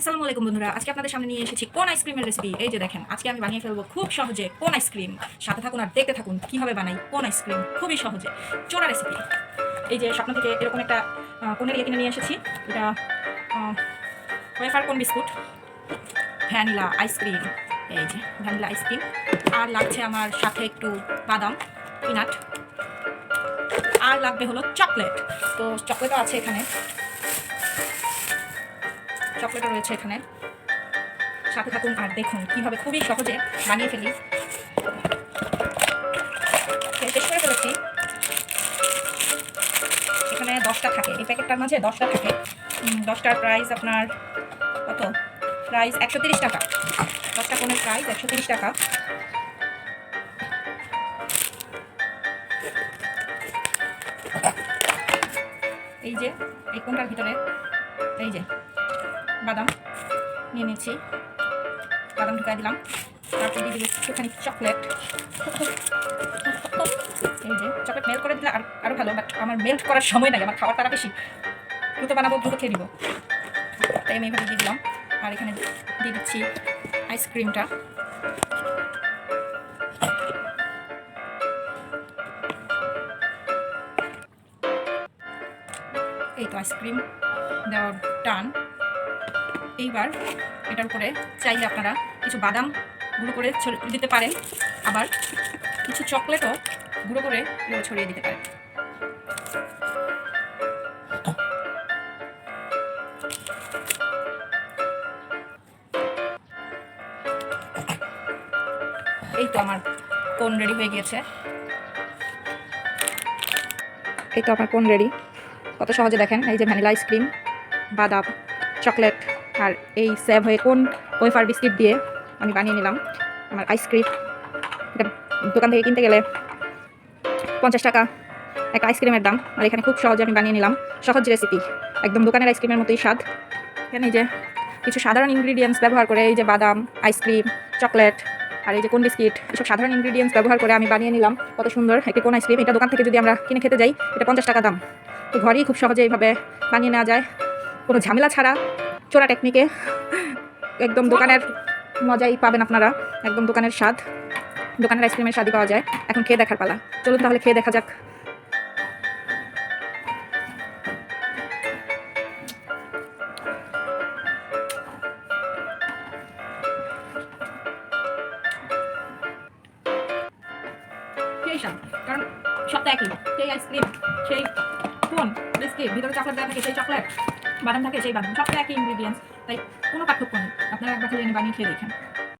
আসসালামু আলাইকুম বন্ধুরা, আজকে আপনাদের সামনে নিয়ে এসেছি কোন আইসক্রিমের রেসিপি এই যে দেখেন, আজকে আমি বানিয়ে ফেলব খুব সহজে কোন আইসক্রিম সাথে থাকুন আর দেখতে থাকুন কীভাবে বানাই কোন আইসক্রিম খুবই সহজে। চোরা রেসিপি এই যে স্বপ্ন থেকে এরকম একটা কোনের ইয়ে কিনে নিয়ে এসেছি। এটা ওয়েফার কোন বিস্কুট? ভ্যানিলা আইসক্রিম এই যে ভ্যানিলা আইসক্রিম আর লাগছে আমার সাথে একটু বাদাম পিনাট আর লাগবে হলো চকলেট তো চকলেটও আছে এখানে। চকলেটও রয়েছে এখানে। সাথে থাকুন আর দেখুন কীভাবে খুবই সহজে বানিয়ে ফেলি। শেষ করে ফেলেছি। এখানে দশটা থাকে। এই প্যাকেটটার মাঝে দশটা থাকে। দশটার প্রাইস আপনার কত? প্রাইস একশো তিরিশ টাকা। দশটা কোনের প্রাইস একশো তিরিশ টাকা। এই যে, এই কোনটার ভিতরে এই যে, বাদাম নিয়ে নিচ্ছি। বাদাম ঢুকাই দিলাম। তারপর দিয়ে দিল একটুখানি চকলেট এই যে চকলেট মেল্ট করে দিলে আর আরও ভালো বাট আমার মেল্ট করার সময় নাই, আমার খাবার তারা বেশি। দ্রুত বানাবো, দ্রুত খেয়ে দিব তাই আমি এভাবে দিয়ে দিলাম। আর এখানে দিয়ে দিচ্ছি আইসক্রিমটা এই তো আইসক্রিম দেওয়ার টান। এইবার এটার উপরে চাইলে আপনারা কিছু বাদাম গুঁড়ো করে দিতে পারেন। আবার কিছু চকলেটও গুঁড়ো করে ছড়িয়ে দিতে পারেন। এই তো আমার কোন রেডি হয়ে গিয়েছে। এই তো আমার কোন রেডি। কত সহজে দেখেন, এই যে ভ্যানিলা আইসক্রিম বাদাম চকলেট আর এই সেভ হয়ে কোন ওয়েফার বিস্কিট দিয়ে আমি বানিয়ে নিলাম আমার আইসক্রিম দোকান থেকে কিনতে গেলে পঞ্চাশ টাকা একটা আইসক্রিমের দাম। আর এখানে খুব সহজে আমি বানিয়ে নিলাম সহজ রেসিপি একদম দোকানের আইসক্রিমের মতোই স্বাদ। এখানে যে কিছু সাধারণ ইনগ্রিডিয়েন্টস ব্যবহার করে এই যে বাদাম আইসক্রিম চকলেট আর এই যে কোন বিস্কিট, এসব সাধারণ ইনগ্রিডিয়েন্টস ব্যবহার করে আমি বানিয়ে নিলাম। কত সুন্দর একটি কোন আইসক্রিম এটা দোকান থেকে যদি আমরা কিনে খেতে যাই, এটা পঞ্চাশ টাকা দাম। তো ঘরেই খুব সহজে এইভাবে বানিয়ে নেওয়া যায়। কোনো ঝামেলা ছাড়া চোরা টেকনিকে একদম দোকানের মজাই পাবেন আপনারা। একদম দোকানের স্বাদ। দোকানের আইসক্রিমের স্বাদই পাওয়া যায়। এখন খেয়ে দেখার পালা। চলুন তাহলে খেয়ে দেখা যাক। সেই কারণ কারণ সবটা একই। সেই আইসক্রিম সেই কোন বিস্কিট ভিতরে চকলেট দেওয়া থাকে, সেই চকলেট বাদাম থাকে, সেই বাদাম। সবটা একই ইনগ্রিডিয়েন্টস তাই কোনো পার্থক্য নেই। আপনারা একবার খেলে বানিয়ে খেয়ে দেখেন।